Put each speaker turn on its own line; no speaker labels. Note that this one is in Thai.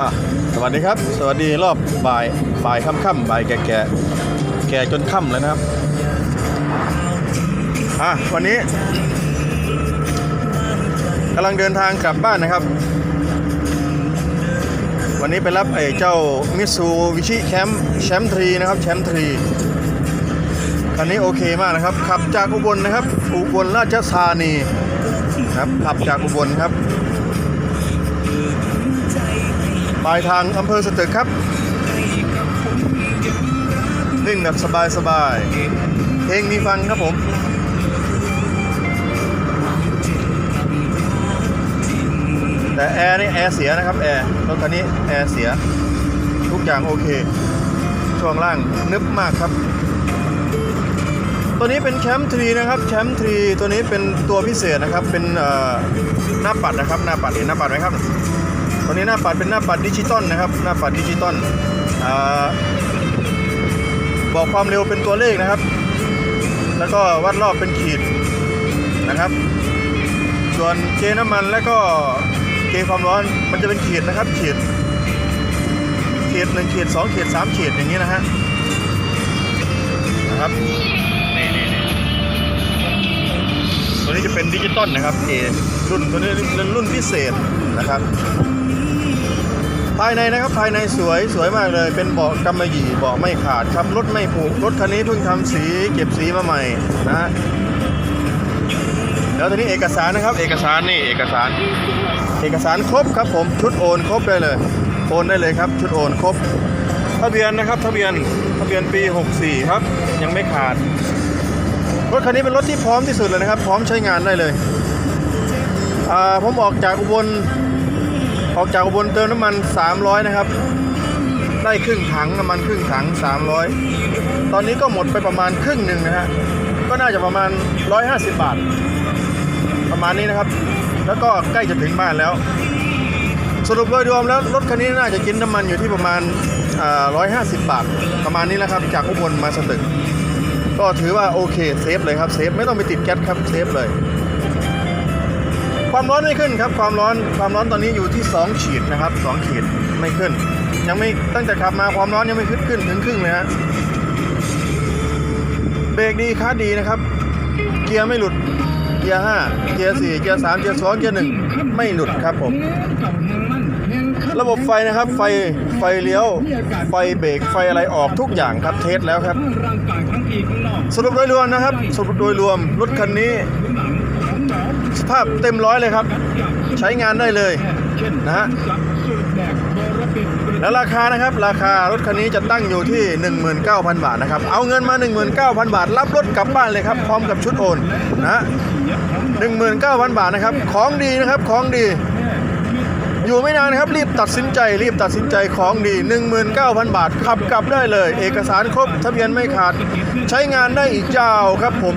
อะสวัสดีครับ สวัสดีรอบบ่ายบ่ายค่ำๆบ่ายแก่ๆแก่จนค่ำแล้วนะครับอะวันนี้กำลังเดินทางกลับบ้านนะครับ วันนี้ไปรับไอ้เจ้ามิซูวิชิแชมป์แชมป์ทรีนะครับแชมป์ทรีคันนี้โอเคมากนะครับขับจากอุบลนะครับ อุบลราชธานีครับขับจากอุบลครับ ปลายทางอำเภอสตึกครับ นิ่งแบบสบายๆเพลงมีฟังครับผมแต่แอร์นี่แอร์เสียนะครับแอร์รถคันนี้แอร์เสีย ทุกอย่างโอเค ช่วงล่างนึบมากครับ ตัวนี้เป็นแชมป์ทรีนะครับแชมป์ทรีตัวนี้เป็นตัวพิเศษนะครับ เป็นหน้าปัดนะครับ หน้าปัดเห็นหน้าปัดไหมครับ ตัวนี้หน้าปัดเป็นหน้าปัดดิจิตอลนะครับ หน้าปัดดิจิตอลบอกความเร็วเป็นตัวเลขนะครับ แล้วก็วัดรอบเป็นขีดนะครับ ส่วนเกน้ำมันแล้วก็เกความร้อนมันจะเป็นขีดนะครับขีดขีดหนึ่งขีดสองขีดสามขีดอย่างนี้นะฮะนะครับนี่นี่นี่ตัวนี้จะเป็นดิจิตอลนะครับเอรุ่นตัวนี้เป็นรุ่นพิเศษนะครับายในนะครับภายในสวยสวยมากเลย เป็นเบาะกำมะหยี่เบาะไม่ขาดครับรถไม่ผุรถคันนี้เพิ่งทำสี เก็บสีมาใหม่นะแล้วทีนี้เอกสารนะครับ เอกสารนี่เอกสาร เอกสารครบครับผมชุดโอนครบได้เลยโอนได้เลยครับ ชุดโอนครบทะเบียนนะครับทะเบียนทะเบียนปี 64 ครับ ยังไม่ขาดรถคันนี้เป็นรถที่พร้อมที่สุดเลยนะครับ พร้อมใช้งานได้เลยผมออกจากอุบล ออกจากอุบลเติมน้ำมัน 300 นะครับ ได้ครึ่งถังน้ำมันครึ่งถัง 300 ตอนนี้ก็หมดไปประมาณครึ่งหนึ่งนะฮะ ก็น่าจะประมาณ 150 บาท ประมาณนี้นะครับ แล้วก็ใกล้จะถึงบ้านแล้ว สรุปโดยรวมแล้วรถคันนี้น่าจะกินน้ำมันอยู่ที่ประมาณ150 บาท ประมาณนี้แหละครับ จากอุบลมาสตึก ก็ถือว่าโอเคเซฟเลยครับเซฟไม่ต้องไปติดแก๊สครับเซฟเลย ความร้อนไม่ขึ้นครับ ความร้อนความร้อนตอนนี้อยู่ที่ 2 ขีดนะครับ 2 ขีดไม่ขึ้น ยังไม่ตั้งแต่ขับมาความร้อนยังไม่ขึ้นขึ้นถึงครึ่งเลยฮะเบรกดีคัสดีนะครับ เกียร์ไม่หลุดเกียร์5เกียร์4เกียร์3เกียร์2เกียร์1ไม่หลุดครับผม ระบบไฟนะครับ ไฟไฟเลี้ยว ไฟเบรกไฟอะไรออกทุกอย่างครับเทสแล้วครับ สรุปโดยรวมนะครับ สรุปโดยรวมรถคันนี้ สภาพเต็มร้อยเลยครับ ใช้งานได้เลย
นะ
ฮะ
แล้
วราคานะครับ ราคารถคันนี้จะตั้งอยู่ที่ 19,000 บาทนะครับ เอาเงินมา 19,000 บาท รับรถกลับบ้านเลยครับ พร้อมกับชุดโอนนะฮะ19,000 บาทนะครับ ของดีนะครับ ของดี อยู่ไม่นานนะครับ รีบตัดสินใจ รีบตัดสินใจของดี 19,000 บาท ขับกลับได้เลย เอกสารครบ ทะเบียนไม่ขาด ใช้งานได้อีกยาวครับผม